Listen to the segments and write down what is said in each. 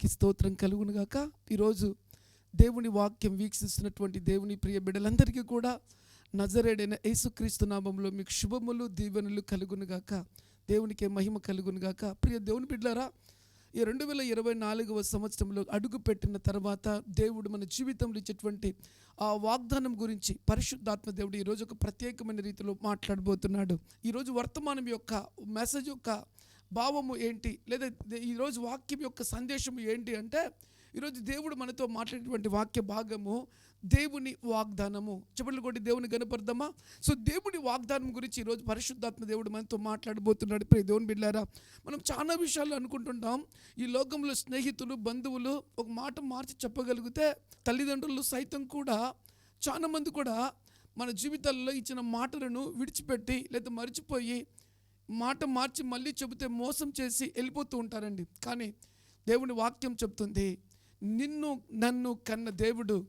దేవునికి స్తోత్రం కలుగును గాక. ఈరోజు దేవుని వాక్యం వీక్షిస్తున్నటువంటి దేవుని ప్రియ బిడ్డలందరికీ కూడా నజరేడైన యేసుక్రీస్తు నామంలో మీకు శుభములు దీవెనలు కలుగును గాక. దేవునికి మహిమ కలుగును గాక. ప్రియ దేవుని బిడ్డలారా ఈ రెండు వేల ఇరవై నాలుగవ సంవత్సరంలో అడుగు పెట్టిన తర్వాత దేవుడు మన జీవితంలో ఇచ్చేటువంటి ఆ వాగ్దానం గురించి పరిశుద్ధాత్మ దేవుడు ఈరోజు ఒక ప్రత్యేకమైన రీతిలో మాట్లాడబోతున్నాడు. ఈరోజు వర్తమానం యొక్క మెసేజ్ యొక్క భావము ఏంటి? లేదా ఈరోజు వాక్యం యొక్క సందేశం ఏంటి అంటే ఈరోజు దేవుడు మనతో మాట్లాడేటువంటి వాక్య భాగము దేవుని వాగ్దానము. చెప్పండి కొట్టి దేవుని కనపడదామా సో దేవుని వాగ్దానం గురించి ఈరోజు పరిశుద్ధాత్మ దేవుడు మనతో మాట్లాడబోతున్నాడు. ప్రే దేవుని బిడ్డారా మనం చాలా విషయాలు అనుకుంటుంటాం. ఈ లోకంలో స్నేహితులు బంధువులు ఒక మాట మార్చి చెప్పగలిగితే తల్లిదండ్రులు సైతం కూడా చాలామంది కూడా మన జీవితాల్లో ఇచ్చిన మాటలను విడిచిపెట్టి లేదా మర్చిపోయి మాట మార్చి మళ్ళీ చెబితే మోసం చేసి వెళ్ళిపోతూ ఉంటారండి. కానీ దేవుని వాక్యం చెప్తుంది నిన్ను నన్ను కన్న దేవుడు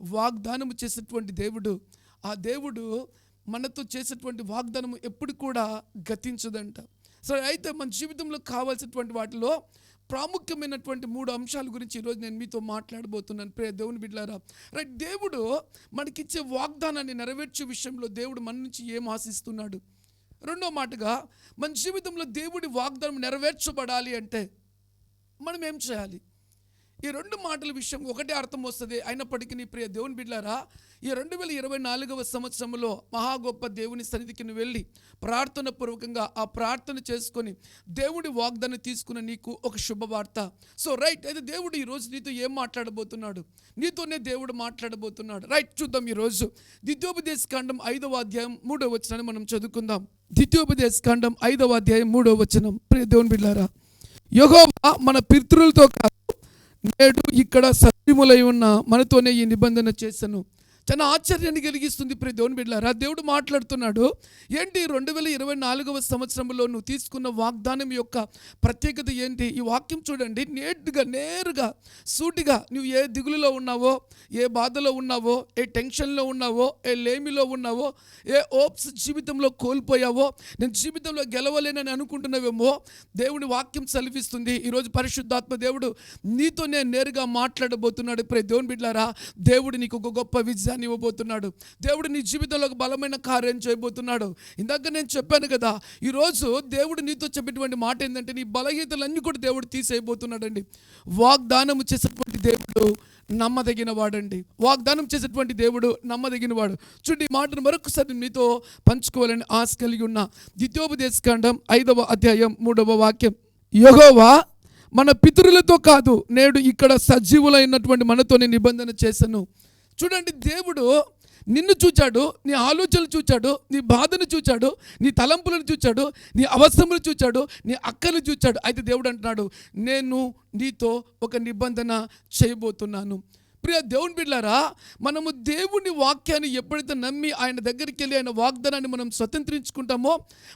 వాగ్దానము చేసినటువంటి దేవుడు ఆ దేవుడు మనతో చేసేటువంటి వాగ్దానం ఎప్పుడు కూడా గతించదంట. సరే అయితే మన జీవితంలో కావాల్సినటువంటి వాటిలో ప్రాముఖ్యమైనటువంటి మూడు అంశాల గురించి ఈరోజు నేను మీతో మాట్లాడబోతున్నాను. ప్రియ దేవుని బిడ్డారా రైట్ దేవుడు మనకిచ్చే వాగ్దానాన్ని నెరవేర్చే విషయంలో దేవుడు మన నుంచి ఏం ఆశిస్తున్నాడు? రెండో మాటగా మన జీవితంలో దేవుడి వాగ్దానం నెరవేర్చబడాలి అంటే మనం ఏం చేయాలి? ఈ రెండు మాటల విషయం ఒకటే అర్థం వస్తుంది. అయినప్పటికీ నీ ప్రియ దేవుని బిడ్డారా ఈ రెండు వేల ఇరవై నాలుగవ సంవత్సరంలో మహా గొప్ప దేవుని సన్నిధికి నువ్వు వెళ్ళి ప్రార్థన పూర్వకంగా ఆ ప్రార్థన చేసుకొని దేవుడి వాగ్దానం తీసుకున్న నీకు ఒక శుభవార్త. సో రైట్ అయితే దేవుడు ఈరోజు నీతో ఏం మాట్లాడబోతున్నాడు? నీతోనే దేవుడు మాట్లాడబోతున్నాడు. రైట్ చూద్దాం ఈరోజు. ద్వితీయోపదేశ కాండం ఐదవ అధ్యాయం మూడవ వచనాన్ని మనం చదువుకుందాం. ద్వితీయోపదేశ కాండం ఐదవ అధ్యాయం మూడవ వచనం. ప్రియ దేవుని బిళ్ళారా యెహోవా మన పితృలతో కాదు నేడు ఇక్కడ సత్యములై ఉన్న మనతోనే ఈ నిబంధన చేశాను. చాలా ఆశ్చర్యాన్ని కలిగిస్తుంది ప్రతి దేవుని బిడ్డలారా. దేవుడు మాట్లాడుతున్నాడు ఏంటి రెండు వేల ఇరవై నాలుగవ సంవత్సరంలో నువ్వు తీసుకున్న వాగ్దానం యొక్క ప్రత్యేకత ఏంటి? ఈ వాక్యం చూడండి. నేరుగా నేరుగా సూటిగా నువ్వు ఏ దిగులులో ఉన్నావో ఏ బాధలో ఉన్నావో ఏ టెన్షన్లో ఉన్నావో ఏ లేమిలో ఉన్నావో ఏ ఓప్స్ జీవితంలో కోల్పోయావో నేను జీవితంలో గెలవలేనని అనుకుంటున్నావేమో దేవుని వాక్యం సెలవిస్తుంది. ఈరోజు పరిశుద్ధాత్మ దేవుడు నీతో నేను నేరుగా మాట్లాడబోతున్నాడు ప్రతి దేవుని బిడ్డలారా. దేవుడు నీకు ఒక గొప్ప ఆశీర్వాదాన్ని ఇవ్వబోతున్నాడు. దేవుడు నీ జీవితంలో ఒక బలమైన కార్యం చేయబోతున్నాడు. ఇందాక నేను చెప్పాను కదా ఈరోజు దేవుడు నీతో చెప్పేటువంటి మాట ఏంటంటే నీ బలహీనతలన్నీ కూడా దేవుడు తీసేయబోతున్నాడండి. వాగ్దానం చేసేటువంటి దేవుడు నమ్మదగిన వాడండి. వాగ్దానం చేసేటువంటి దేవుడు నమ్మదగిన వాడు. చూడండి మాటను మరొకసారి మీతో పంచుకోవాలని ఆశ కలిగి ఉన్న. ద్వితీయోపదేశకాండం ఐదవ అధ్యాయం మూడవ వాక్యం. యహోవా మన పితరులతో కాదు నేడు ఇక్కడ సజీవులైనటువంటి మనతోనే నిబంధన చేశాను. చూడండి దేవుడు నిన్ను చూచాడు నీ ఆలోచనలు చూచాడు నీ బాధను చూచాడు నీ తలంపులను చూచాడు నీ అవసరములు చూచాడు నీ అక్కలు చూచాడు. అయితే దేవుడు అంటున్నాడు నేను నీతో ఒక నిబంధన చేయబోతున్నాను. ప్రియ దేవుని బిడ్డారా మనము దేవుని వాక్యాన్ని ఎప్పుడైతే నమ్మి ఆయన దగ్గరికి వెళ్ళి ఆయన వాగ్దానాన్ని మనం స్వతంత్రించుకుంటామో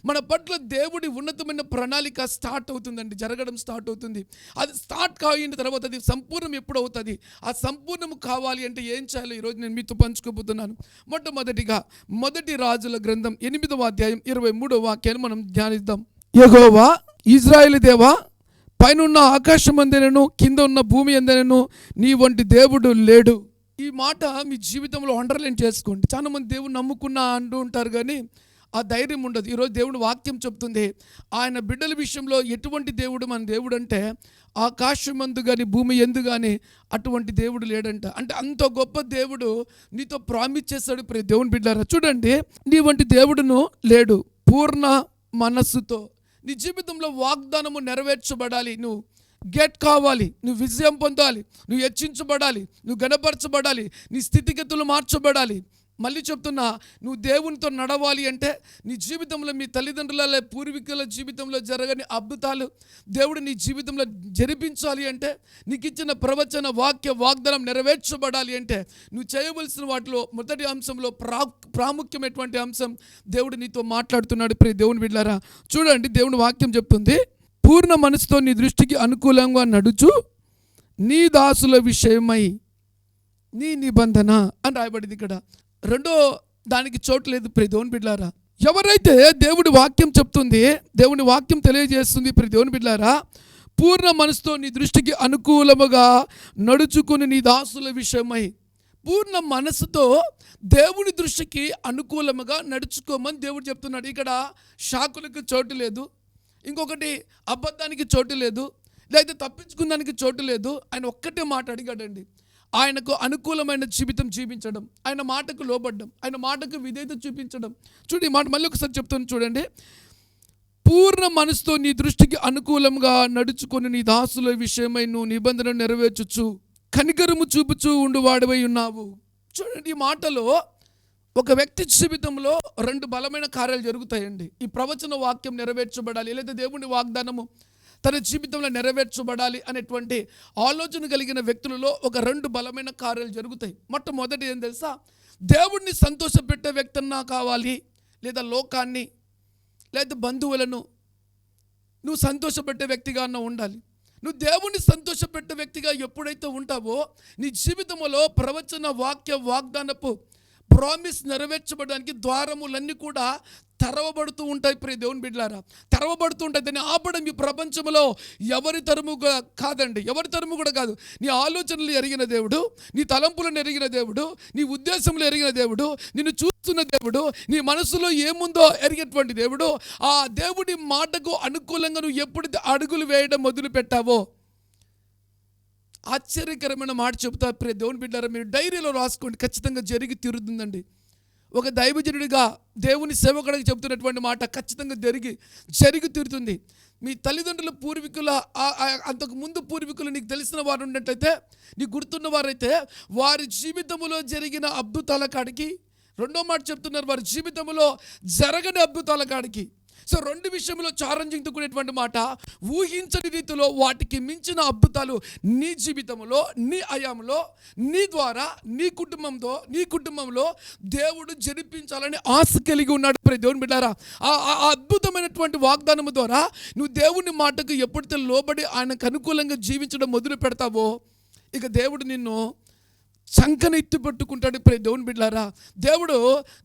మన పట్ల దేవుడి ఉన్నతమైన ప్రణాళిక స్టార్ట్ అవుతుందండి జరగడం స్టార్ట్ అవుతుంది. అది స్టార్ట్ కాయిన తర్వాత అది సంపూర్ణం ఎప్పుడు అవుతుంది? ఆ సంపూర్ణం కావాలి అంటే ఏం చేయాలో ఈరోజు నేను మీతో పంచుకోబోతున్నాను. మొట్టమొదటిగా మొదటి రాజుల గ్రంథం ఎనిమిదవ అధ్యాయం ఇరవై మూడవ వాక్యాన్ని మనం ధ్యానిద్దాం. యెహోవా ఇజ్రాయేల్ దేవా పైనున్న ఆకాశం అందనను కింద ఉన్న భూమి అందనను నీ వంటి దేవుడు లేడు. ఈ మాట మీ జీవితంలో అండర్లైన్ చేసుకోండి. చాలా మంది దేవుడు నమ్ముకున్నా అంటూ ఉంటారు కానీ ఆ ధైర్యం ఉండదు. ఈరోజు దేవుడు వాక్యం చెప్తుంది ఆయన బిడ్డల విషయంలో ఎటువంటి దేవుడు మన దేవుడు అంటే ఆకాశం అందు కానీ భూమి ఎందు కానీ అటువంటి దేవుడు లేడంట. అంటే అంత గొప్ప దేవుడు నీతో ప్రామిస్ చేస్తాడు ఇప్పుడు దేవుని బిడ్డారా చూడండి నీ వంటి దేవుడును లేడు పూర్ణ మనస్సుతో. నీ జీవితంలో వాగ్దానము నెరవేర్చబడాలి. నువ్వు గెట్ కావాలి. నువ్వు విజయం పొందాలి. నువ్వు హెచ్చించబడాలి. నువ్వు గణపరచబడాలి. నీ స్థితిగతులు మార్చబడాలి. మళ్ళీ చెప్తున్నా నువ్వు దేవునితో నడవాలి అంటే నీ జీవితంలో మీ తల్లిదండ్రుల పూర్వీకుల జీవితంలో జరగని అద్భుతాలు దేవుడు నీ జీవితంలో జరిపించాలి అంటే నీకు ఇచ్చిన ప్రవచన వాక్య వాగ్దానం నెరవేర్చబడాలి అంటే నువ్వు చేయవలసిన వాటిలో మొదటి అంశంలో ప్రా ప్రాముఖ్యమైనటువంటి అంశం దేవుడు నీతో మాట్లాడుతున్నాడు. ప్రియ దేవుని బిడ్డారా చూడండి దేవుని వాక్యం చెప్తుంది పూర్ణ మనసుతో నీ దృష్టికి అనుకూలంగా నడుచు నీ దాసుల విషయమై నీ నిబంధన అని రాయబడింది ఇక్కడ. రెండో దానికి చోటు లేదు ప్రతి దేవుని బిడ్డారా ఎవరైతే దేవుడి వాక్యం చెప్తుంది దేవుని వాక్యం తెలియజేస్తుంది ప్రతి దేవుని బిడ్డారా పూర్ణ మనసుతో నీ దృష్టికి అనుకూలముగా నడుచుకుని నీ దాసుల విషయమై పూర్ణ మనసుతో దేవుని దృష్టికి అనుకూలముగా నడుచుకోమని దేవుడు చెప్తున్నాడు. ఇక్కడ షాకులకు చోటు లేదు ఇంకొకటి అబద్ధానికి చోటు లేదు లేదా తప్పించుకున్నానికి చోటు లేదు. ఆయన ఒక్కటే మాట అడిగాడండి. ఆయనకు అనుకూలమైన జీవితం జీవించడం ఆయన మాటకు లోబడ్డం ఆయన మాటకు విధేయత చూపించడం. చూడండి మాట మళ్ళీ ఒకసారి చెప్తాను చూడండి. పూర్ణ మనసుతో నీ దృష్టికి అనుకూలంగా నడుచుకొని నీ దాసుల విషయమై నువ్వు నిబంధన నెరవేర్చుచు కనికరము చూపుచూ ఉండువాడివై ఉన్నావు. చూడండి ఈ మాటలో ఒక వ్యక్తి జీవితంలో రెండు బలమైన కార్యాలు జరుగుతాయండి. ఈ ప్రవచన వాక్యం నెరవేర్చబడాలి లేదా దేవుని వాగ్దానము తన జీవితంలో నెరవేర్చబడాలి అనేటువంటి ఆలోచన కలిగిన వ్యక్తులలో ఒక రెండు బలమైన కార్యాలు జరుగుతాయి. మొట్టమొదటి ఏం తెలుసా? దేవుణ్ణి సంతోషపెట్టే వ్యక్తి అన్నా కావాలి లేదా లోకాన్ని లేదా బంధువులను నువ్వు సంతోషపెట్టే వ్యక్తిగా అన్న ఉండాలి. నువ్వు దేవుణ్ణి సంతోషపెట్టే వ్యక్తిగా ఎప్పుడైతే ఉంటావో నీ జీవితంలో ప్రవచన వాక్య వాగ్దానపు ప్రామిస్ నెరవేర్చబడడానికి ద్వారములన్నీ కూడా తెరవబడుతూ ఉంటాయి ప్రియ దేవుని బిడ్డలారా. తెరవబడుతూ ఉంటాయి. దాన్ని ఆపడం ఈ ప్రపంచంలో ఎవరి తరము కూడా కాదండి. ఎవరి తరము కూడా కాదు. నీ ఆలోచనలు ఎరిగిన దేవుడు నీ తలంపులను ఎరిగిన దేవుడు నీ ఉద్దేశములు ఎరిగిన దేవుడు నిన్ను చూస్తున్న దేవుడు నీ మనసులో ఏముందో ఎరిగేటువంటి దేవుడు ఆ దేవుడి మాటకు అనుకూలంగా నువ్వు ఎప్పుడు అడుగులు వేయడం మొదలు పెట్టావో ఆశ్చర్యకరమైన మాట చెబుతా ప్రియ దేవుని బిడ్డారా మీరు డైరీలో రాసుకోండి. ఖచ్చితంగా జరిగి తీరుతుందండి. ఒక దైవజనుడిగా దేవుని సేవకుడికి చెబుతున్నటువంటి మాట ఖచ్చితంగా జరిగి జరిగి తీరుతుంది. మీ తల్లిదండ్రుల పూర్వీకుల అంతకు ముందు పూర్వీకులు నీకు తెలిసిన వారు ఉన్నట్లయితే నీకు గుర్తున్న వారైతే వారి జీవితంలో జరిగిన అద్భుతాల కాడికి రెండో మాట చెప్తున్నారు వారి జీవితంలో జరగని అద్భుతాల కాడికి. సో రెండు విషయంలో చారంజింగ్తో కూడినటువంటి మాట ఊహించని రీతిలో వాటికి మించిన అద్భుతాలు నీ జీవితంలో నీ అయాంలో నీ ద్వారా నీ కుటుంబంతో నీ కుటుంబంలో దేవుడు జరిపించాలని ఆశ కలిగి ఉన్నాడు. ప్రతి దేవుని బిడ్డారా ఆ ఆ అద్భుతమైనటువంటి వాగ్దానము ద్వారా నువ్వు దేవుని మాటకు ఎప్పుడైతే లోబడి ఆయనకు అనుకూలంగా జీవించడం మొదలు పెడతావో ఇక దేవుడు నిన్ను చంకన ఎత్తి పట్టుకుంటాడు ప్రే దేవుని బిడ్డారా దేవుడు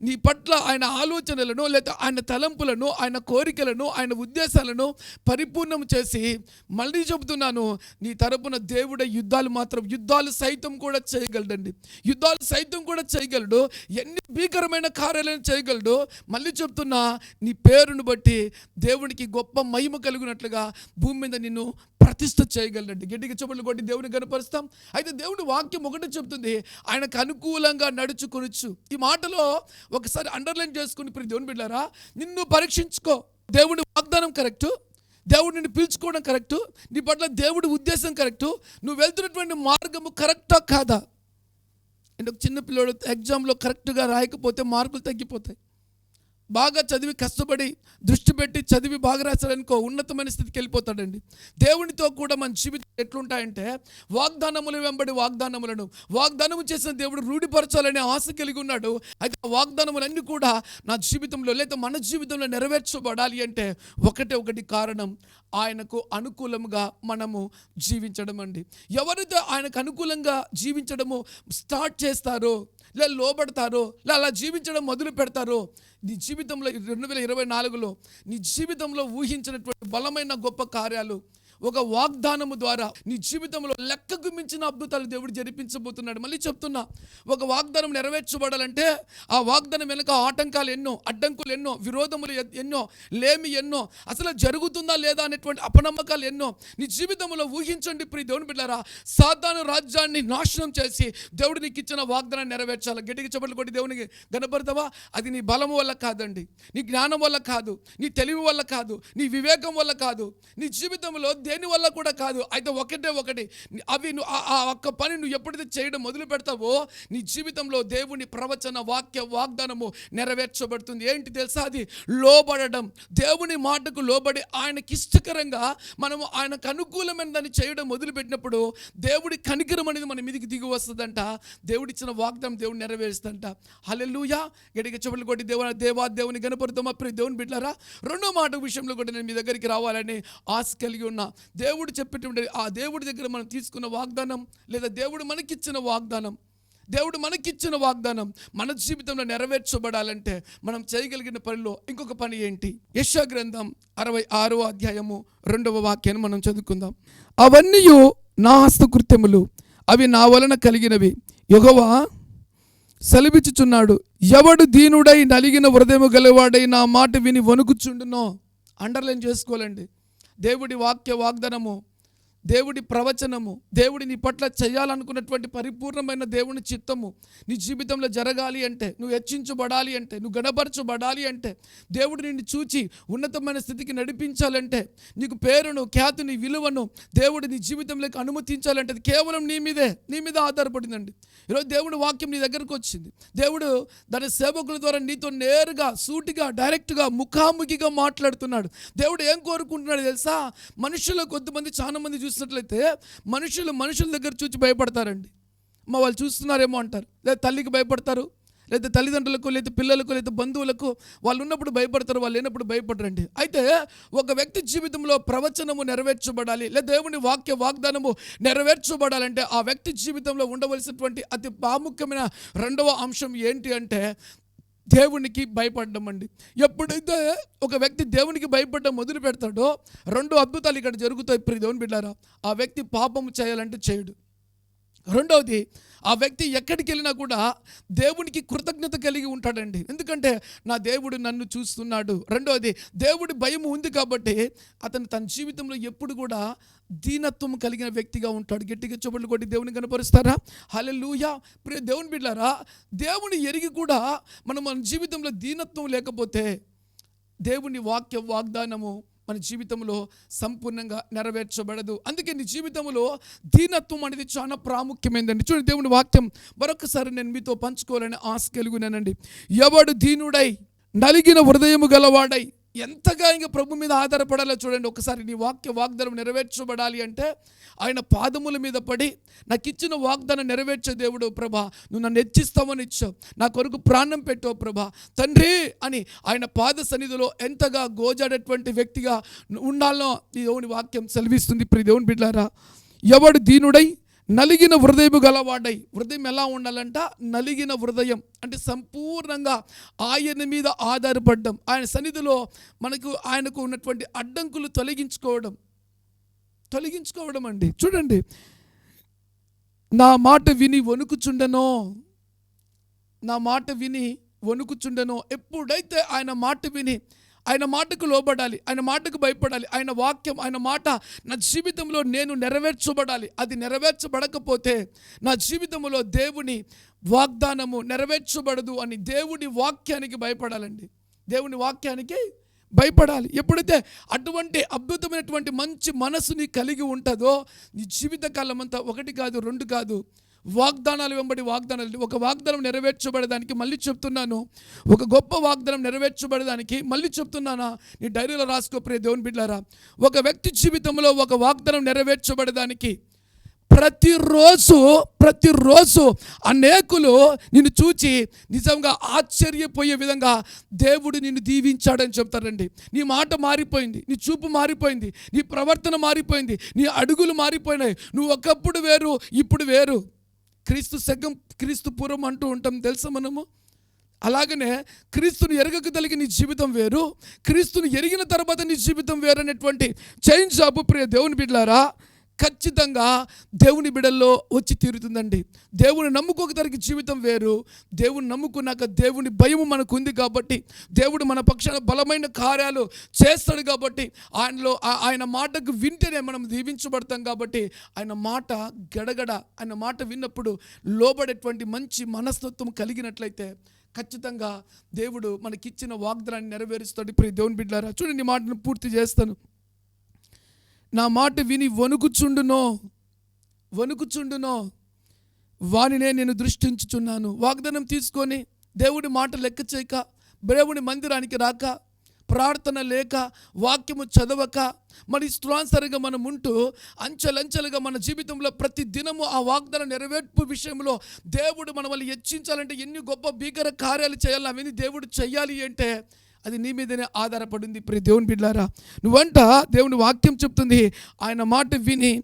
నీ పట్ల ఆయన ఆలోచనలను లేదా ఆయన తలంపులను ఆయన కోరికలను ఆయన ఉద్దేశాలను పరిపూర్ణం చేసి మళ్ళీ చెబుతున్నాను నీ తరపున దేవుడే యుద్ధాలు మాత్రం యుద్ధాలు సైతం కూడా చేయగలడండి. యుద్ధాలు సైతం కూడా చేయగలడు. ఎన్ని భీకరమైన కార్యాలను చేయగలడు. మళ్ళీ చెప్తున్నా నీ పేరును బట్టి దేవునికి గొప్ప మహిమ కలిగినట్లుగా భూమి మీద నిన్ను ప్రతిష్ట చేయగలడండి. గట్టిగా చెప్పులు కొట్టి దేవుని కనపరుస్తాం అయితే దేవుడి వాక్యం ఒకటి చెప్తుంది ఆయనకు అనుకూలంగా నడుచుకొనొచ్చు ఈ మాటలో ఒకసారి అండర్లైన్ చేసుకుని ఇప్పుడు దేవుని బిడ్డారా నిన్ను పరీక్షించుకో. దేవుని వాగ్దానం కరెక్టు. దేవుడు నిన్ను పిలుచుకోవడం కరెక్టు. నీ పట్ల దేవుడి ఉద్దేశం కరెక్టు. నువ్వు వెళ్తున్నటువంటి మార్గము కరెక్టా కాదా? అంటే ఒక చిన్న పిల్లడు ఎగ్జామ్లో కరెక్ట్గా రాయకపోతే మార్కులు తగ్గిపోతాయి. బాగా చదివి కష్టపడి దృష్టి పెట్టి చదివి బాగా రాశాడనుకో ఉన్నతమైన స్థితికి వెళ్ళిపోతాడండి. దేవునితో కూడా మన జీవితం ఎట్లుంటాయంటే వాగ్దానములు వెంబడి వాగ్దానములను వాగ్దానము చేసిన దేవుడు రూఢిపరచాలనే ఆశ కలిగి ఉన్నాడు. అయితే ఆ వాగ్దానములన్నీ కూడా నా జీవితంలో లేదా మన జీవితంలో నెరవేర్చబడాలి అంటే ఒకటే ఒకటి కారణం ఆయనకు అనుకూలంగా మనము జీవించడం అండి ఎవరితో ఆయనకు అనుకూలంగా జీవించడము స్టార్ట్ చేస్తారో లేదా లోబడతారో. అలా జీవించడం మొదలు పెడతారో. నీ జీవితంలో రెండు వేల ఇరవై నాలుగులో నీ జీవితంలో ఊహించినటువంటి బలమైన గొప్ప కార్యాలు ఒక వాగ్దానము ద్వారా నీ జీవితంలో లెక్కకు మించిన అద్భుతాలు దేవుడు జరిపించబోతున్నాడు. మళ్ళీ చెప్తున్నా ఒక వాగ్దానం నెరవేర్చబడాలంటే ఆ వాగ్దానం వెనుక ఆటంకాలు ఎన్నో అడ్డంకులు ఎన్నో విరోధములు ఎన్నో లేమి ఎన్నో అసలు జరుగుతుందా లేదా అనేటువంటి అపనమ్మకాలు ఎన్నో నీ జీవితంలో ఊహించండి. ప్రియ దేవుని బిడ్డారా సాధారణ రాజ్యాన్ని నాశనం చేసి దేవుడు నీకు ఇచ్చిన వాగ్దానాన్ని నెరవేర్చాలి. గట్టికి చెప్పలు కొట్టి దేవునికి గనపడతావా? అది నీ బలము వల్ల కాదండి. నీ జ్ఞానం వల్ల కాదు. నీ తెలివి వల్ల కాదు. నీ వివేకం వల్ల కాదు. నీ జీవితంలో దేని వల్ల కూడా కాదు. అయితే ఒకటే ఒకటి. అవి నువ్వు ఆ- ఒక్క పని నువ్వు ఎప్పుడైతే చేయడం మొదలు పెడతావో నీ జీవితంలో దేవుని ప్రవచన వాక్య వాగ్దానము నెరవేర్చబడుతుంది. ఏంటి తెలుసా అది? లోబడడం. దేవుని మాటకు లోబడి ఆయనకి ఇష్టకరంగా మనము ఆయనకు అనుకూలమైన దాన్ని చేయడం మొదలుపెట్టినప్పుడు దేవుడి కనికరం అనేది మన మీదకి దిగి వస్తుందంట. దేవుడిచ్చిన వాగ్దానం దేవుడు నెరవేరుస్తుందంట హల్లెలూయా. గడిగ చెవులు కొట్టి దేవ దేవా దేవుని గణపరుతామా ప్రియ దేవుని బిడ్డారా రెండో మాట విషయంలో కూడా నేను మీ దగ్గరికి రావాలని ఆశ కలిగి ఉన్నా. దేవుడు చెప్పేటువంటి ఆ దేవుడి దగ్గర మనం తీసుకున్న వాగ్దానం లేదా దేవుడు మనకిచ్చిన వాగ్దానం దేవుడు మనకిచ్చిన వాగ్దానం మన జీవితంలో నెరవేర్చబడాలంటే మనం చేయగలిగిన పనిలో ఇంకొక పని ఏంటి? యశా గ్రంథం అరవై ఆరో అధ్యాయము రెండవ వాక్యాన్ని మనం చదువుకుందాం. అవన్నీ నా హస్తకృత్యములు అవి నా వలన కలిగినవి. యుగవా సెలవిచ్చుచున్నాడు ఎవడు దీనుడై నలిగిన హృదయము గలవాడై నా మాట విని వణుకుచుండునో? అండర్లైన్ చేసుకోవాలండి. దేవుడి వాక్య వాగ్దనము దేవుడి ప్రవచనము దేవుడి నీ పట్ల చేయాలనుకున్నటువంటి పరిపూర్ణమైన దేవుని చిత్తము నీ జీవితంలో జరగాలి అంటే నువ్వు హెచ్చించబడాలి అంటే నువ్వు గణపరచబడాలి అంటే దేవుడు నిన్ను చూచి ఉన్నతమైన స్థితికి నడిపించాలంటే నీకు పేరును ఖ్యాతిని విలువను దేవుడు నీ జీవితంలోకి అనుమతించాలంటే అది కేవలం నీ మీదే నీ మీద ఆధారపడిందండి. ఈరోజు దేవుడి వాక్యం నీ దగ్గరకు వచ్చింది. దేవుడు దాని సేవకుల ద్వారా నీతో నేరుగా సూటిగా డైరెక్ట్గా ముఖాముఖిగా మాట్లాడుతున్నాడు. దేవుడు ఏం కోరుకుంటున్నాడు తెలుసా? మనుషులు కొద్దిమంది చాలామంది చూసి చూసినట్లయితే మనుషులు మనుషుల దగ్గర చూసి భయపడతారండి. మా వాళ్ళు చూస్తున్నారేమో అంటారు. లేదా తల్లికి భయపడతారు లేదా తల్లిదండ్రులకు లేదా పిల్లలకు లేదా బంధువులకు వాళ్ళు ఉన్నప్పుడు భయపడతారు వాళ్ళు లేనప్పుడు భయపడరండి. అయితే ఒక వ్యక్తి జీవితంలో ప్రవచనము నెరవేర్చబడాలి లేదా దేవుని వాక్య వాగ్దానము నెరవేర్చబడాలంటే ఆ వ్యక్తి జీవితంలో ఉండవలసినటువంటి అతి ప్రాముఖ్యమైన రెండవ అంశం ఏంటి అంటే దేవునికి భయపడడం అండి. ఎప్పుడైతే ఒక వ్యక్తి దేవునికి భయపడడం మొదలు పెడతాడో రెండు అద్భుతాలు ఇక్కడ జరుగుతాయి ప్రియ దేవుని బిడ్డారా. ఆ వ్యక్తి పాపము చేయాలంటే చేయడు. రెండవది ఆ వ్యక్తి ఎక్కడికి వెళ్ళినా కూడా దేవునికి కృతజ్ఞత కలిగి ఉంటాడండి. ఎందుకంటే నా దేవుడు నన్ను చూస్తున్నాడు. రెండవది దేవుడి భయం ఉంది కాబట్టి అతను తన జీవితంలో ఎప్పుడు కూడా దీనత్వం కలిగిన వ్యక్తిగా ఉంటాడు. గట్టిగా చూపట్లు కొట్టి దేవుని కనపరుస్తారా? హల్లెలూయా! ప్రియ దేవుని బిడ్డారా దేవుని ఎరిగి కూడా మనం మన జీవితంలో దీనత్వం లేకపోతే దేవుని వాక్య వాగ్దానము మన జీవితంలో సంపూర్ణంగా నెరవేర్చబడదు. అందుకే నీ జీవితంలో దీనత్వం అనేది చాలా ప్రాముఖ్యమైనదండి చూడండి దేవుని వాక్యం. మరొకసారి నేను మీతో పంచుకోవాలని ఆశ కలిగినానండి ఎవడు దీనుడై నలిగిన హృదయము గలవాడై ఎంతగా ఇంకా ప్రభు మీద ఆధారపడాలో చూడండి. ఒకసారి నీ వాక్య వాగ్దానం నెరవేర్చబడాలి అంటే ఆయన పాదముల మీద పడి నాకు ఇచ్చిన వాగ్దానం నెరవేర్చే దేవుడు ప్రభా నువ్వు నన్ను హెచ్చిస్తావని ఇచ్చావు. నా కొరకు ప్రాణం పెట్టావు ప్రభా. తండ్రి అని ఆయన పాద సన్నిధిలో ఎంతగా గోజాడేటువంటి వ్యక్తిగా ఉండాలో ఈ దేవుని వాక్యం సెలవిస్తుంది. ప్రి దేవుని బిడ్డారా ఎవడు దీనుడై నలిగిన హృదయం గలవాడై. హృదయం ఎలా ఉండాలంట? నలిగిన హృదయం. అంటే సంపూర్ణంగా ఆయన మీద ఆధారపడడం. ఆయన సన్నిధిలో మనకు ఆయనకు ఉన్నటువంటి అడ్డంకులు తొలగించుకోవడం. తొలగించుకోవడం అండి. చూడండి. నా మాట విని వణుకుచుండనో? నా మాట విని వణుకుచుండనో? ఎప్పుడైతే ఆయన మాట విని ఆయన మాటకు లోబడాలి ఆయన మాటకు భయపడాలి ఆయన వాక్యం ఆయన మాట నా జీవితంలో నేను నెరవేర్చబడాలి. అది నెరవేర్చబడకపోతే నా జీవితంలో దేవుని వాగ్దానము నెరవేర్చబడదు అని దేవుని వాక్యానికి భయపడాలండి. దేవుని వాక్యానికి భయపడాలి. ఎప్పుడైతే అటువంటి అద్భుతమైనటువంటి మంచి మనసుని కలిగి ఉంటుందో నీ జీవితకాలం అంతా ఒకటి కాదు రెండు కాదు వాగ్దానాలు వెంబడి వాగ్దానాలు ఒక వాగ్దానం నెరవేర్చబడేదానికి మళ్ళీ చెప్తున్నాను. ఒక గొప్ప వాగ్దానం నెరవేర్చబడేదానికి మళ్ళీ చెప్తున్నానా? నీ డైరీలో రాసుకో ప్రే దేవుని బిడ్డారా ఒక వ్యక్తి జీవితంలో ఒక వాగ్దానం నెరవేర్చబడేదానికి ప్రతిరోజు ప్రతిరోజు అనేకులు నిన్ను చూచి నిజంగా ఆశ్చర్యపోయే విధంగా దేవుడు నిన్ను దీవించాడని చెప్తారండి. నీ మాట మారిపోయింది నీ చూపు మారిపోయింది నీ ప్రవర్తన మారిపోయింది నీ అడుగులు మారిపోయినాయి. నువ్వు ఒకప్పుడు వేరు ఇప్పుడు వేరు. క్రీస్తు సగం క్రీస్తు పూర్వం అంటూ ఉంటాం తెలుసా మనము? అలాగనే క్రీస్తుని ఎరగకగలిగి నీ జీవితం వేరు క్రీస్తుని ఎరిగిన తర్వాత నీ జీవితం వేరు అనేటువంటి చేంజ్ జాబు ప్రియ దేవుని బిడ్డలారా ఖచ్చితంగా దేవుని బిడల్లో వచ్చి తీరుతుందండి. దేవుని నమ్ముకోకతరికి జీవితం వేరు. దేవుని నమ్ముకున్నాక దేవుని భయము మనకు ఉంది కాబట్టి దేవుడు మన పక్షాన బలమైన కార్యాలు చేస్తాడు కాబట్టి ఆయనలో ఆ- ఆయన మాటకు వింటేనే మనం దీవించబడతాం కాబట్టి ఆయన మాట గడగడ ఆయన మాట విన్నప్పుడు లోబడేటువంటి మంచి మనస్తత్వం కలిగినట్లయితే ఖచ్చితంగా దేవుడు మనకిచ్చిన వాగ్దానాన్ని నెరవేరుస్తాడు. ఇప్పుడు దేవుని బిడ్డారా చూడండి మాటను పూర్తి చేస్తాను. నా మాట విని వణుకుచుండునో? వణుకుచుండునో? వానినే నేను దృష్టించుచున్నాను. వాగ్దానం తీసుకొని దేవుడి మాట లెక్క చేయక దేవుడి మందిరానికి రాక ప్రార్థన లేక వాక్యము చదవక మరి స్ట్రాన్సర్గా మనం ఉంటూ అంచెలంచెలుగా మన జీవితంలో ప్రతి దినము ఆ వాగ్దాన నెరవేర్పు విషయంలో దేవుడు మనల్ని హెచ్చించాలంటే ఎన్ని గొప్ప భీకర కార్యాలు చేయాలి అవన్నీ దేవుడు చేయాలి అంటే అది నీ మీదనే ఆధారపడింది. ప్రి దేవుని బిడ్డారా నువ్వంట దేవుని వాక్యం చెప్తుంది. ఆయన మాట విని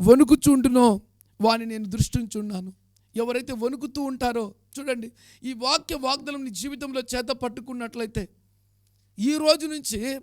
వణుకుచుండునో వాని నేను దృష్టించున్నాను. ఎవరైతే వణుకుతూ ఉంటారో చూడండి ఈ వాక్య వాగ్దానం నీ జీవితంలో చేత పట్టుకున్నట్లయితే ఈ రోజు నుంచి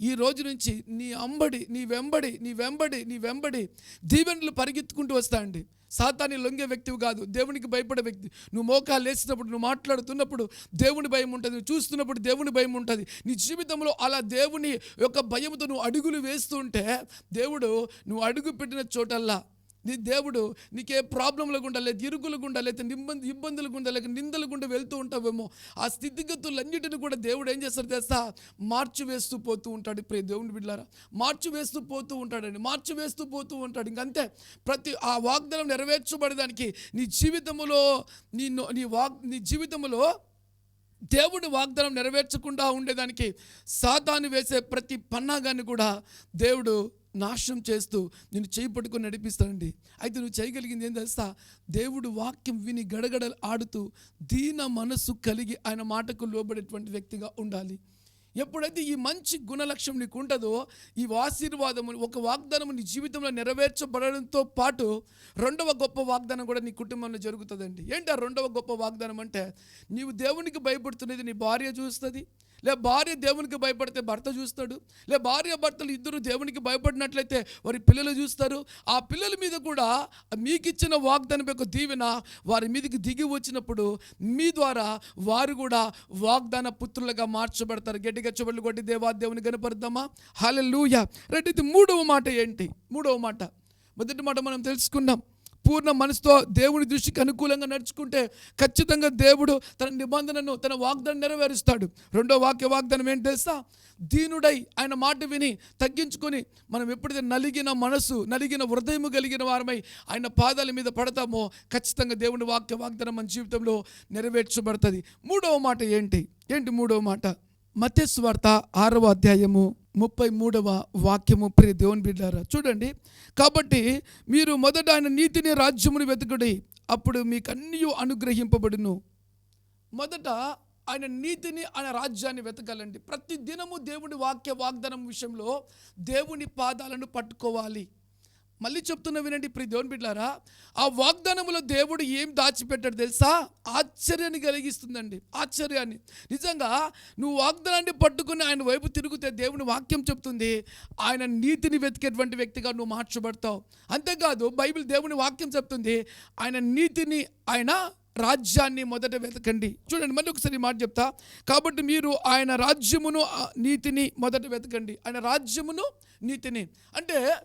ఈ రోజు నుంచి నీ అంబడి నీ వెంబడి నీ వెంబడి నీ వెంబడి దీవెనలు పరిగెత్తుకుంటూ వస్తాయండి సాతాన్ని లొంగే వ్యక్తివి కాదు దేవునికి భయపడే వ్యక్తి. నువ్వు మోకాలు వేసినప్పుడు నువ్వు మాట్లాడుతున్నప్పుడు దేవుని భయం ఉంటుంది నువ్వు చూస్తున్నప్పుడు దేవుని భయం ఉంటుంది. నీ జీవితంలో అలా దేవుని యొక్క భయంతో నువ్వు అడుగులు వేస్తుంటే దేవుడు నువ్వు అడుగు పెట్టిన చోటల్లా నీ దేవుడు నీకే ప్రాబ్లంల గుండా లేదు ఇరుకుల గుండా లేదా ఇబ్బంది ఇబ్బందుల గుండా లేక నిందల గుండా వెళ్తూ ఉంటావేమో ఆ స్థితిగతులన్నిటిని కూడా దేవుడు ఏం చేస్తాడు తెలుసా? మార్చి వేస్తూ పోతూ ఉంటాడు. ప్రే దేవుని బిడ్డారా మార్చి వేస్తూ పోతూ ఉంటాడండి. మార్చి వేస్తూ పోతూ ఉంటాడు. ఇంకంతే ప్రతి ఆ వాగ్దానం నెరవేర్చబడడానికి నీ జీవితంలో నీ నీ వాగ్ నీ జీవితంలో దేవుడు వాగ్దానం నెరవేర్చకుండా ఉండేదానికి సాతాను వేసే ప్రతి పన్నాగాన్ని కూడా దేవుడు నాశనం చేస్తూ నేను చేయి పట్టుకొని నడిపిస్తానండి అయితే నువ్వు చేయగలిగింది ఏం తెలుసా? దేవుడు వాక్యం విని గడగడ ఆడుతూ దీన మనస్సు కలిగి ఆయన మాటకు లోబడేటువంటి వ్యక్తిగా ఉండాలి. ఎప్పుడైతే ఈ మంచి గుణలక్ష్యం నీకు ఉంటుందో ఈ ఆశీర్వాదము ఒక వాగ్దానం నీ జీవితంలో నెరవేర్చబడడంతో పాటు రెండవ గొప్ప వాగ్దానం కూడా నీ కుటుంబంలో జరుగుతుందండి. ఏంటి ఆ రెండవ గొప్ప వాగ్దానం అంటే? నీవు దేవునికి భయపడుతున్నది నీ భార్య చూస్తుంది లే భార్య దేవునికి భయపడితే భర్త చూస్తాడు. లే భార్య భర్తలు ఇద్దరు దేవునికి భయపడినట్లయితే వారి పిల్లలు చూస్తారు. ఆ పిల్లల మీద కూడా మీకు ఇచ్చిన వాగ్దానం యొక్క దీవెన వారి మీదకి దిగి వచ్చినప్పుడు మీ ద్వారా వారు కూడా వాగ్దాన పుత్రులుగా మార్చబడతారు. గట్టిగా చెబులు కొట్టి దేవా దేవుని కనపడదామా హల్లెలూయా. రైట్ ఇది మూడవ మాట ఏంటి? మూడవ మాట. మొదటి మాట మనం తెలుసుకున్నాం. పూర్ణ మనసుతో దేవుని దృష్టికి అనుకూలంగా నడుచుకుంటే ఖచ్చితంగా దేవుడు తన నిబంధనను తన వాగ్దానం నెరవేరుస్తాడు. రెండో వాక్య వాగ్దానం ఏంటి తెలుసా? దీనుడై ఆయన మాట విని తగ్గించుకొని మనం ఎప్పుడైతే నలిగిన మనసు నలిగిన హృదయము కలిగిన వారమై ఆయన పాదాల మీద పడతామో ఖచ్చితంగా దేవుని వాక్య వాగ్దానం మన జీవితంలో నెరవేర్చబడుతుంది. మూడవ మాట ఏంటి? ఏంటి మూడవ మాట? మత్స్వార్త ఆరవ అధ్యాయము ముప్పై మూడవ వాక్యము. ప్రియ దేవుని బిడ్డారా చూడండి. కాబట్టి మీరు మొదట ఆయన నీతిని రాజ్యమును వెతుకుడి అప్పుడు మీకు అన్నీ అనుగ్రహింపబడును. మొదట ఆయన నీతిని ఆయన రాజ్యాన్ని వెతకాలండి. ప్రతి దినము దేవుని వాక్య వాగ్దానం విషయంలో దేవుని పాదాలను పట్టుకోవాలి. మళ్ళీ చెప్తున్న వినండి ఇప్పుడు దేవుని బిడ్డారా ఆ వాగ్దానములో దేవుడు ఏం దాచిపెట్టాడు తెలుసా? ఆశ్చర్యాన్ని కలిగిస్తుందండి ఆశ్చర్యాన్ని. నిజంగా నువ్వు వాగ్దానాన్ని పట్టుకుని ఆయన వైపు తిరిగితే దేవుని వాక్యం చెప్తుంది ఆయన నీతిని వెతికేటువంటి వ్యక్తిగా నువ్వు మార్చబడతావు. అంతేకాదు బైబిల్ దేవుని వాక్యం చెప్తుంది ఆయన నీతిని ఆయన రాజ్యాన్ని మొదట వెతకండి. చూడండి మళ్ళీ ఒకసారి మాట చెప్తా. కాబట్టి మీరు ఆయన రాజ్యమును నీతిని మొదట వెతకండి. ఆయన రాజ్యమును నీతిని. అంటే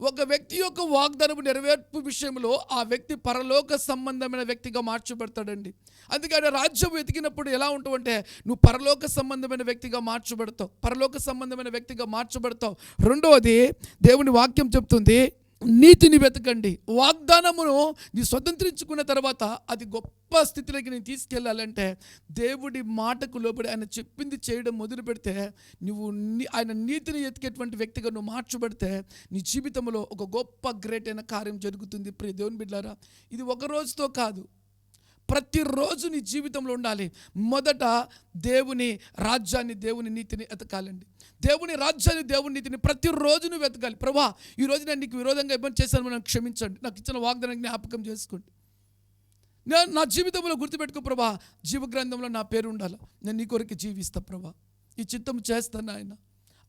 ఒక వ్యక్తి యొక్క వాగ్దానము నెరవేర్పు విషయంలో ఆ వ్యక్తి పరలోక సంబంధమైన వ్యక్తిగా మార్చబడతాడండి. అందుకే రాజ్యం వెతికినప్పుడు ఎలా ఉంటావంటే నువ్వు పరలోక సంబంధమైన వ్యక్తిగా మార్చబడతావు పరలోక సంబంధమైన వ్యక్తిగా మార్చబడతావు. రెండవది దేవుని వాక్యం చెప్తుంది నీతిని వెతకండి. వాగ్దానమును నీ స్వతంత్రించుకున్న తర్వాత అది గొప్ప స్థితిలోకి నేను తీసుకెళ్ళాలంటే దేవుడి మాటకు లోబడి ఆయన చెప్పింది చేయడం మొదలు పెడితే నువ్వు నీ- ఆయన నీతిని ఎతికేటువంటి వ్యక్తిగా నువ్వు మార్చబడితే నీ జీవితంలో ఒక గొప్ప గ్రేట్ అయిన కార్యం జరుగుతుంది. ప్రియ దేవుని బిడ్డారా ఇది ఒక రోజుతో కాదు. ప్రతిరోజు నీ జీవితంలో ఉండాలి. మొదట దేవుని రాజ్యాన్ని దేవుని నీతిని ఎతకాలండి దేవుని రాజ్యాన్ని దేవుని నీతిని ప్రతిరోజు నువ్వు వెతకాలి. ప్రభా ఈ రోజు నేను నీకు విరోధంగా ఇబ్బంది చేశాను నన్ను క్షమించండి. నాకు ఇచ్చిన వాగ్దానం జ్ఞాపకం చేసుకోండి. నేను నా జీవితంలో గుర్తుపెట్టుకో ప్రభా జీవగ్రంథంలో నా పేరు ఉండాలి. నేను నీ కొరకు జీవిస్తా ప్రభా. ఈ చిత్తం చేస్తాను ఆయన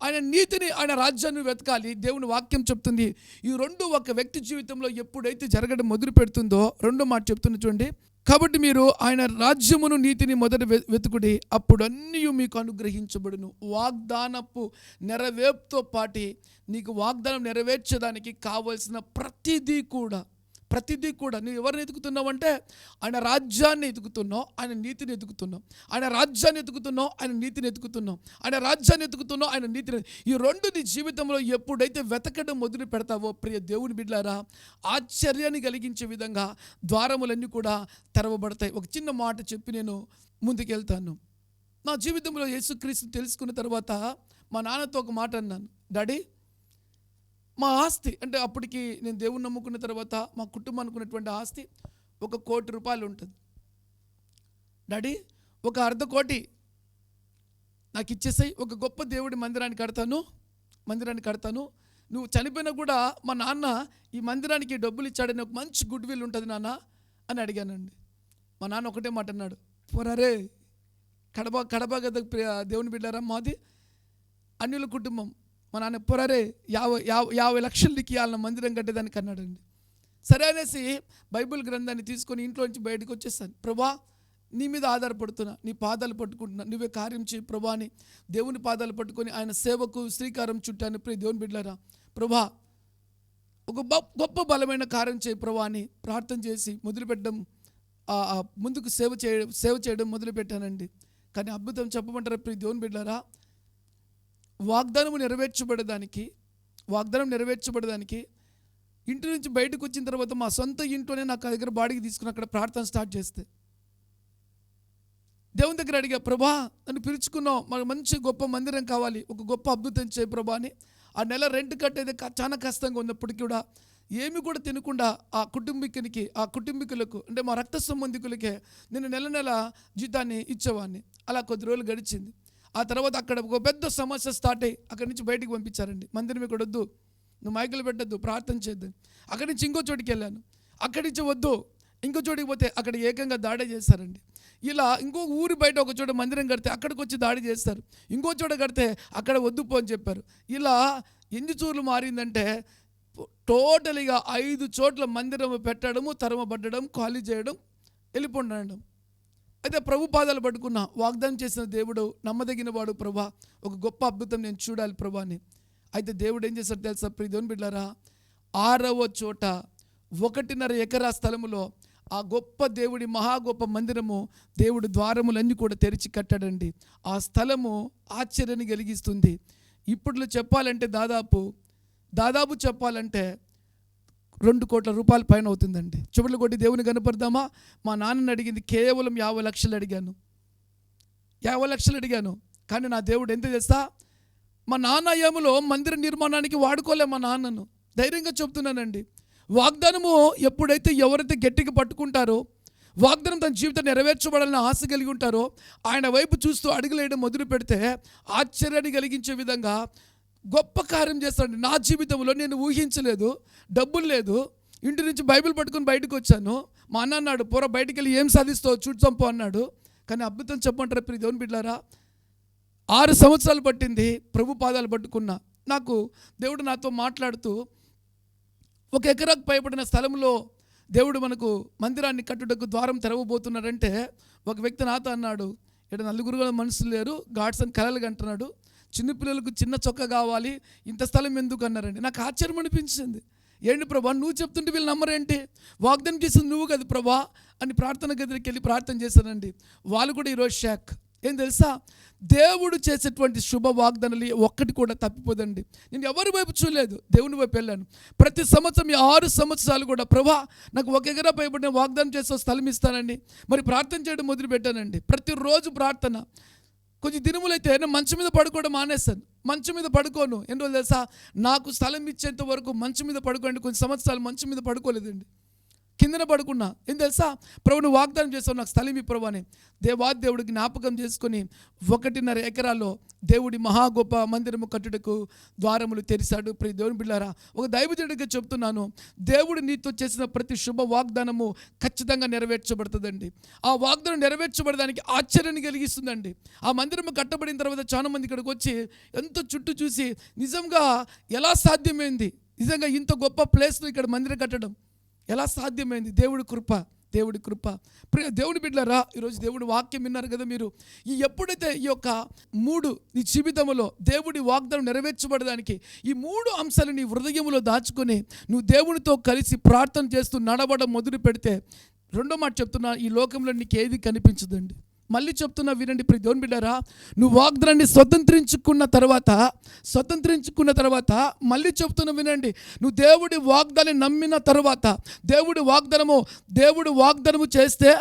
ఆయన నీతిని ఆయన రాజ్యాన్ని వెతకాలి. దేవుని వాక్యం చెప్తుంది. ఈ రెండు ఒక వ్యక్తి జీవితంలో ఎప్పుడైతే జరగడం మొదలు పెడుతుందో రెండో మాట చెప్తున్నా చూడండి. కాబట్టి మీరు ఆయన రాజ్యమును నీతిని మొదట వెతుకుడి. అప్పుడు అన్నీ మీకు అనుగ్రహించబడును. వాగ్దానపు నెరవేర్పుతో పాటి నీకు వాగ్దానం నెరవేర్చడానికి కావలసిన ప్రతిదీ కూడా ప్రతిదీ కూడా నువ్వు ఎవరిని ఎదుగుతున్నావు అంటే ఆయన రాజ్యాన్ని ఎదుగుతున్నావు ఆయన నీతిని ఎదుగుతున్నావు. ఆయన రాజ్యాన్ని ఎదుగుతున్నావు ఆయన నీతిని ఎదుగుతున్నావు. ఆయన రాజ్యాన్ని ఎదుగుతున్నావు ఆయన నీతిని ఈ రెండు నీ జీవితంలో ఎప్పుడైతే వెతకడం మొదలు పెడతావో ప్రియ దేవుని బిడ్డారా ఆశ్చర్యాన్ని కలిగించే విధంగా ద్వారములన్నీ కూడా తెరవబడతాయి. ఒక చిన్న మాట చెప్పి నేను ముందుకెళ్తాను. నా జీవితంలో యేసుక్రీస్తు తెలుసుకున్న తర్వాత మా నాన్నతో ఒక మాట అన్నాను. డాడీ మా ఆస్తి అంటే అప్పటికి నేను దేవుని నమ్ముకున్న తర్వాత మా కుటుంబం అనుకున్నటువంటి ఆస్తి ఒక కోటి రూపాయలు ఉంటుంది. డాడీ ఒక అర్ధ కోటి నాకు ఇచ్చేసాయి ఒక గొప్ప దేవుడి మందిరాన్ని కడతాను మందిరాన్ని కడతాను. నువ్వు చనిపోయినా కూడా మా నాన్న ఈ మందిరానికి డబ్బులు ఇచ్చాడని ఒక మంచి గుడ్ విల్ ఉంటుంది నాన్న అని అడిగానండి. మా నాన్న ఒకటే మాట అన్నాడు పోరారే కడప కడబా గద దేవుని బిడ్డారా మాది అన్యుల కుటుంబం మా నాన్న పొరరే యాభై యాభై యాభై లక్షలు నీకు మందిరం కట్టేదానికి అన్నాడండి సరే అనేసి బైబిల్ గ్రంథాన్ని తీసుకొని ఇంట్లో నుంచి బయటకు వచ్చేస్తాను. ప్రభా నీ మీద ఆధారపడుతున్నా నీ పాదాలు పట్టుకుంటున్నా నువ్వే కార్యం చేయి ప్రభా అని దేవుని పాదాలు పట్టుకొని ఆయన సేవకు శ్రీకారం చుట్టాను ప్రియ దేవుని బిడ్డారా ప్రభా ఒక గొప్ప బలమైన కార్యం చేయి ప్రభా అని ప్రార్థన చేసి మొదలుపెట్టడం ముందుకు సేవ చేయడం సేవ చేయడం మొదలుపెట్టానండి. కానీ అద్భుతం చెప్పమంటారా ప్రియ దేవుని బిడ్డారా వాగ్దానము నెరవేర్చబడడానికి వాగ్దానం నెరవేర్చబడడానికి ఇంటి నుంచి బయటకు వచ్చిన తర్వాత మా సొంత ఇంట్లోనే నాకు దగ్గర బాడీకి తీసుకుని అక్కడ ప్రార్థన స్టార్ట్ చేస్తే. దేవుని దగ్గర అడిగా ప్రభా నన్ను పిలుచుకున్నావు. మాకు మంచి గొప్ప మందిరం కావాలి. ఒక గొప్ప అద్భుతం చేయి ప్రభా అని. ఆ నెల రెంట్ కట్టేది చాలా కష్టంగా ఉన్నప్పటికీ కూడా ఏమి కూడా తినకుండా ఆ కుటుంబీకునికి ఆ కుటుంబీకులకు అంటే మా రక్త సంబంధికులకే నేను నెల నెల జీతాన్ని ఇచ్చేవాడిని. అలా కొద్ది రోజులు గడిచింది. ఆ తర్వాత అక్కడ ఒక పెద్ద సమస్య స్టార్ట్ అయ్యి అక్కడి నుంచి బయటికి పంపించారండి. మందిరం ఇక్కడ వద్దు. నువ్వు మైకులు పెట్టద్దు ప్రార్థన చేద్దాం అక్కడి నుంచి ఇంకో చోటికి వెళ్ళాను. అక్కడి నుంచి వద్దు. ఇంకో చోటికి పోతే అక్కడ ఏకంగా దాడి చేశారండి ఇలా ఇంకో ఊరి బయట ఒక చోట మందిరం కడితే అక్కడికి వచ్చి దాడి చేస్తారు. ఇంకో చోట కడితే అక్కడ వద్దు పో అని చెప్పారు. ఇలా ఎన్ని చూర్లు మారిందంటే టోటల్గా ఐదు చోట్ల మందిరం పెట్టడము తరమబడ్డడం ఖాళీ చేయడం వెళ్ళిపోండడం అయితే ప్రభు పాదాలు పట్టుకున్నా వాగ్దానం చేసిన దేవుడు నమ్మదగిన వాడు ప్రభా. ఒక గొప్ప అద్భుతం నేను చూడాలి ప్రభా అని అయితే దేవుడు ఏం చేశాడు తెలుసా ప్రియ దేవుని బిడ్డారా ఆరవ చోట ఒకటిన్నర ఎకరా స్థలములో ఆ గొప్ప దేవుడి మహా గొప్ప మందిరము దేవుడి ద్వారములన్నీ కూడా తెరిచి కట్టాడండి. ఆ స్థలము ఆశ్చర్యాన్ని కలిగిస్తుంది. ఇప్పట్లో చెప్పాలంటే దాదాపు దాదాపు చెప్పాలంటే రెండు కోట్ల రూపాయల పైన అవుతుందండి. చివరిలో కొట్టి దేవుని కనపడదామా? మా నాన్నని అడిగింది కేవలం యాభై లక్షలు అడిగాను. యాభై లక్షలు అడిగాను. కానీ నా దేవుడు ఎంత చేస్తా? మా నాన్న ఏములో మందిర నిర్మాణానికి వాడుకోలే మా నాన్నను. ధైర్యంగా చెబుతున్నానండి వాగ్దానము ఎప్పుడైతే ఎవరైతే గట్టిగా పట్టుకుంటారో వాగ్దానం తన జీవితం నెరవేర్చబడాలని ఆశ కలిగి ఉంటారో ఆయన వైపు చూస్తూ అడుగులేయడం మొదలు పెడితే ఆశ్చర్యాన్ని కలిగించే విధంగా గొప్ప కార్యం చేస్తాడు నా జీవితంలో నేను ఊహించలేదు డబ్బులు లేదు. ఇంటి నుంచి బైబిల్ పట్టుకుని బయటకు వచ్చాను. మా అన్న అన్నాడు పూర బయటికి వెళ్ళి ఏం సాధిస్తావు పో అన్నాడు. కానీ అద్భుతం చెప్పమంటారు ప్రియ దేవుని బిడ్డారా ఆరు సంవత్సరాలు పట్టింది ప్రభు పాదాలు పట్టుకున్నా. నాకు దేవుడు నాతో మాట్లాడుతూ ఒక ఎకరాకు పైబడిన స్థలంలో దేవుడు మనకు మందిరాన్ని కట్టుటకు ద్వారం తెరవబోతున్నాడంటే ఒక వ్యక్తి నాతో అన్నాడు. ఇక్కడ నలుగురు మనుషులు లేరు గాడ్స్ అని కలలుగా అంటున్నాడు. చిన్నపిల్లలకు చిన్న చొక్క కావాలి ఇంత స్థలం ఎందుకు అన్నారండి. నాకు ఆశ్చర్యం అనిపించింది. ఏంటి ప్రభా నువ్వు చెప్తుంటే వీళ్ళు నమ్మరేంటి వాగ్దానం చేసింది నువ్వు కదా ప్రభా అని ప్రార్థన గదికి వెళ్ళి ప్రార్థన చేశానండి. వాళ్ళు కూడా ఈరోజు షాక్. ఏం తెలుసా? దేవుడు చేసేటువంటి శుభ వాగ్దానాలు ఒక్కటి కూడా తప్పిపోదండి. నేను ఎవరి వైపు చూడలేదు దేవుని వైపు వెళ్ళాను. ప్రతి సంవత్సరం ఈ ఆరు సంవత్సరాలు కూడా ప్రభా నాకు ఒక ఎకరా పైబడిన వాగ్దానం చేసే స్థలం ఇస్తానండి. మరి ప్రార్థన చేయడం మొదలుపెట్టానండి. ప్రతిరోజు ప్రార్థన. కొంచెం దినములైతే నేను మంచం మీద పడుకోవడం మానేస్తాను. మంచం మీద పడుకోను. ఎన్ని రోజులు తెలుసా? నాకు స్థలం ఇచ్చేంత వరకు మంచం మీద పడుకోండి. కొన్ని సంవత్సరాలు మంచం మీద పడుకోలేదండి. కిందన పడుకున్నా. ఏం తెలుసా? ప్రభుని వాగ్దానం చేస్తావు నాకు స్థలం ఈ ప్రభు అని. దేవా దేవుడికి జ్ఞాపకం చేసుకొని ఒకటిన్నర ఎకరాల్లో దేవుడి మహా గొప్ప మందిరము కట్టుటకు ద్వారములు తెరిచాడు ప్రతి దేవుని బిళ్ళారా ఒక దైవజనుడిగా చెప్తున్నాను. దేవుడు నీతో చేసిన ప్రతి శుభ వాగ్దానము ఖచ్చితంగా నెరవేర్చబడుతుందండి. ఆ వాగ్దానం నెరవేర్చబడడానికి ఆశ్చర్యాన్ని కలిగిస్తుందండి. ఆ మందిరము కట్టబడిన తర్వాత చాలా మంది ఇక్కడికి వచ్చి ఎంతో చుట్టూ చూసి నిజంగా ఎలా సాధ్యమైంది? నిజంగా ఇంత గొప్ప ప్లేస్లో ఇక్కడ మందిరం కట్టడం. ఎలా సాధ్యమైంది? దేవుడి కృప దేవుడి కృప. ప్రియ దేవుడి బిడ్డలారా ఈరోజు దేవుడి వాక్యం విన్నారు కదా మీరు. ఈ ఎప్పుడైతే ఈ యొక్క మూడు నీ జీవితంలో దేవుడి వాగ్దానం నెరవేర్చబడడానికి ఈ మూడు అంశాలు నీ హృదయంలో దాచుకొని నువ్వు దేవునితో కలిసి ప్రార్థన చేస్తూ నడవడం మొదలు పెడితే రెండో మాట చెప్తున్నా ఈ లోకంలో నీకు ఏది కనిపించదండి? మళ్ళీ చెప్తున్నా వినండి ప్రతి దేవుని బిడ్డారా నువ్వు వాగ్దానాన్ని స్వతంత్రించుకున్న తర్వాత స్వతంత్రించుకున్న తర్వాత మళ్ళీ చెప్తున్నా వినండి నువ్వు దేవుడి వాగ్దాన్ని నమ్మిన తర్వాత దేవుడి వాగ్దానము దేవుడు వాగ్దానము చేస్తే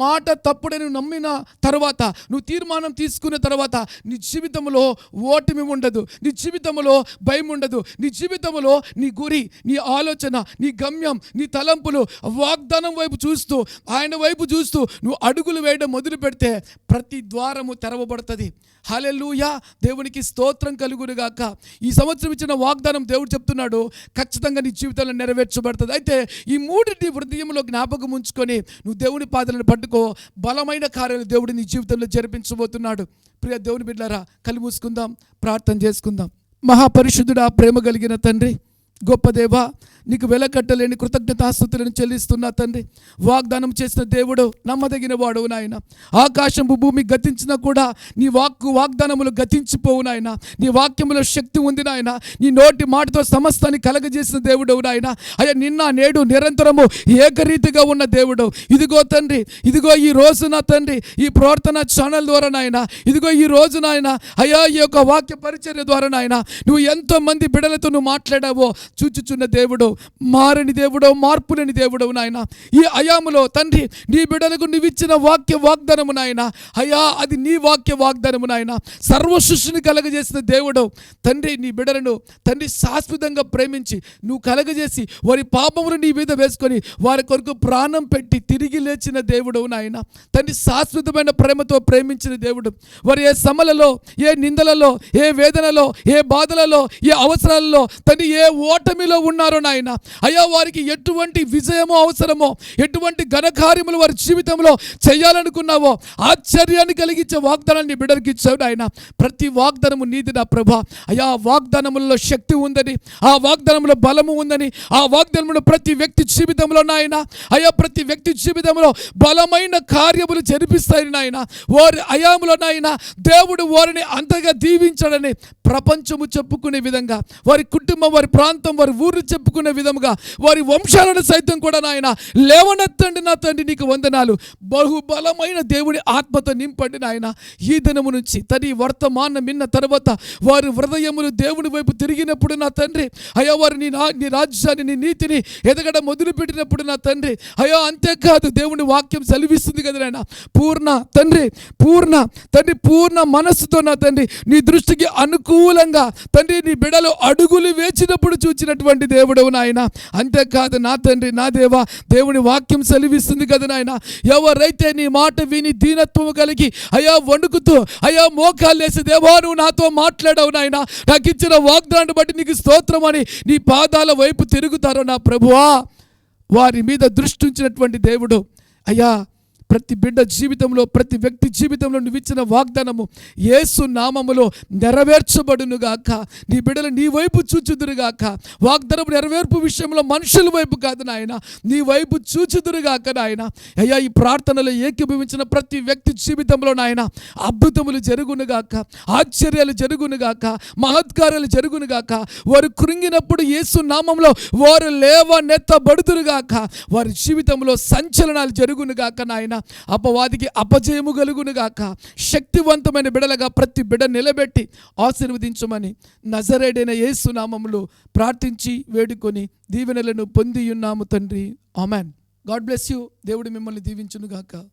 మాట తప్పుడని నువ్వు నమ్మిన తర్వాత నువ్వు తీర్మానం తీసుకున్న తర్వాత నీ జీవితంలో ఓటమి ఉండదు నీ జీవితంలో భయం ఉండదు నీ జీవితంలో నీ గురి నీ ఆలోచన నీ గమ్యం నీ తలంపులు వాగ్దానం వైపు చూస్తూ ఆయన వైపు చూస్తూ నువ్వు అడుగులు వేయడం మొదలు పెడితే ప్రతి ద్వారము తెరవబడుతుంది. హలెల్లుయా! దేవునికి స్తోత్రం కలుగునుగాక ఈ సంవత్సరం ఇచ్చిన వాగ్దానం దేవుడు చెప్తున్నాడు. ఖచ్చితంగా నీ జీవితంలో నెరవేర్చబడుతుంది. అయితే ఈ మూడింటి హృదయంలో జ్ఞాపకం ఉంచుకొని నువ్వు దేవుని పాదలను పట్టుకో. బలమైన కార్యాలు దేవుడు నీ జీవితంలో జరిపించబోతున్నాడు. ప్రియ దేవుని బిడ్డారా కళ్ళు మూసుకుందాం ప్రార్థన చేసుకుందాం. మహాపరిశుద్ధుడా ప్రేమ కలిగిన తండ్రి గొప్ప దేవా నీకు వెలకట్టలేని కృతజ్ఞతాస్థుతులను చెల్లిస్తున్నా తండ్రి. వాగ్దానం చేసిన దేవుడు నమ్మదగిన వాడు నాయన. ఆకాశం భూమి గతించినా కూడా నీ వాక్కు వాగ్దానములు గతించిపోవు నాయన. నీ వాక్యములో శక్తి ఉంది నాయన. నీ నోటి మాటతో సమస్తాన్ని కలగజేసిన దేవుడు నాయన. అయ్యా నిన్న నేడు నిరంతరము ఏకరీతిగా ఉన్న దేవుడు. ఇదిగో తండ్రి ఇదిగో ఈ రోజు నా తండ్రి ఈ ప్రార్థన ఛానల్ ద్వారా నాయన. ఇదిగో ఈ రోజు నాయన అయ్యా ఈ యొక్క వాక్య పరిచర్య ద్వారా నాయన. నువ్వు ఎంతో మంది బిడలతో నువ్వు మాట్లాడావో చూచుచున్న దేవుడు. మారని దేవుడవు మార్పులేని దేవుడవు నాయన. ఈ అయాములో తండ్రి నీ బిడలకు నీవిచ్చిన వాక్య వాగ్దానము నాయన. అయా అది నీ వాక్య వాగ్దానము నాయన. సర్వ సృష్టిని కలగజేసిన దేవుడు తండ్రి నీ బిడలను తండ్రి శాశ్వతంగా ప్రేమించి నువ్వు కలగజేసి వారి పాపములు నీ మీద వేసుకొని వారి కొరకు ప్రాణం పెట్టి తిరిగి లేచిన దేవుడు నాయన. తండ్రి శాశ్వతమైన ప్రేమతో ప్రేమించిన దేవుడు. వారు ఏ సమలలో ఏ నిందలలో ఏ వేదనలో ఏ బాధలలో ఏ అవసరాలలో తండ్రి ఏ ఓటమిలో ఉన్నారో నాయన. అయ్యా వారికి ఎటువంటి విజయమో అవసరమో ఎటువంటి ఘనకార్యములు వారి జీవితంలో చేయాలనుకున్నావో ఆశ్చర్యాన్ని కలిగించే వాగ్దానాన్ని బిడ్డలకి ఇచ్చావు నాయన ప్రతి వాగ్దానము నీది నా ప్రభా. అయ్యా ఆ వాగ్దానములలో శక్తి ఉందని ఆ వాగ్దానంలో బలము ఉందని ఆ వాగ్దానములు ప్రతి వ్యక్తి జీవితంలో నాయన అయ్యా ప్రతి వ్యక్తి జీవితంలో బలమైన కార్యములు జరిపిస్తాయి నాయన వారి అయాములో నాయన దేవుడు వారిని అంతగా దీవించడని ప్రపంచము చెప్పుకునే విధంగా వారి కుటుంబం వారి ప్రాంతం వారి ఊరు చెప్పుకునే విధముగా వారి వంశాలను సైతం కూడా నాయన లేవనెత్తండి నా తండ్రి నీకు వందనాలు. బహుబలమైన దేవుడి ఆత్మతో నింపండి నాయన. ఈ దినము నుంచి తని వర్తమానం విన్న తర్వాత వారి హృదయములు దేవుని వైపు తిరిగినప్పుడు నా తండ్రి అయ్యా వారు నీ నీ రాజ్యాన్ని నీ నీతిని ఎదగడం మొదలుపెట్టినప్పుడు నా తండ్రి అయ్యో అంతేకాదు దేవుని వాక్యం సెలవిస్తుంది కదా నాయన. పూర్ణ తండ్రి పూర్ణ తండ్రి పూర్ణ మనస్సుతో నా తండ్రి నీ దృష్టికి అనుకూలంగా తండ్రి నీ బిడలో అడుగులు వేచినప్పుడు చూచినటువంటి దేవుడవు నాయన. అంతేకాదు నా తండ్రి నా దేవా దేవుని వాక్యం సెలవిస్తుంది కదా నాయన. ఎవరైతే నీ మాట విని దీనత్వం కలిగి అయా వణుకుతూ అయా మోకాలు వేసి దేవా నువ్వు నాతో మాట్లాడవు నాయన. నాకు ఇచ్చిన వాగ్దాన్ని బట్టి నీకు స్తోత్రం అని నీ పాదాల వైపు తిరుగుతారో నా ప్రభువా. వారి మీద దృష్టించినటువంటి దేవుడు అయ్యా ప్రతి బిడ్డ జీవితంలో ప్రతి వ్యక్తి జీవితంలో నువ్వు ఇచ్చిన వాగ్దానము ఏసు నామములో నెరవేర్చబడునుగాక. నీ బిడ్డలు నీ వైపు చూచుదురుగాక. వాగ్దానం నెరవేర్పు విషయంలో మనుషుల వైపు కాదు నాయన. నీ వైపు చూచుదురుగాక నాయన. అయ్యా ఈ ప్రార్థనలో ఏకీభవించిన ప్రతి వ్యక్తి జీవితంలో నాయన అద్భుతములు జరుగునుగాక ఆశ్చర్యాలు జరుగునుగాక మహత్కార్యాలు జరుగునుగాక. వారు కృంగినప్పుడు యేసు నామంలో వారు లేవ లేవనెత్తబడుదురుగాక. వారి జీవితంలో సంచలనాలు జరుగునుగాక నాయన. అపవాదికి అపజయము కలుగునుగాక శక్తివంతమైన బిడలగా ప్రతి బిడ నిలబెట్టి ఆశీర్వదించమని నజరేడైన యేసు ప్రార్థించి వేడుకొని దీవెనలను పొంది ఉన్నాము తండ్రి. ఆమెన్. God bless you. దేవుడు మిమ్మల్ని దీవించునుగాక.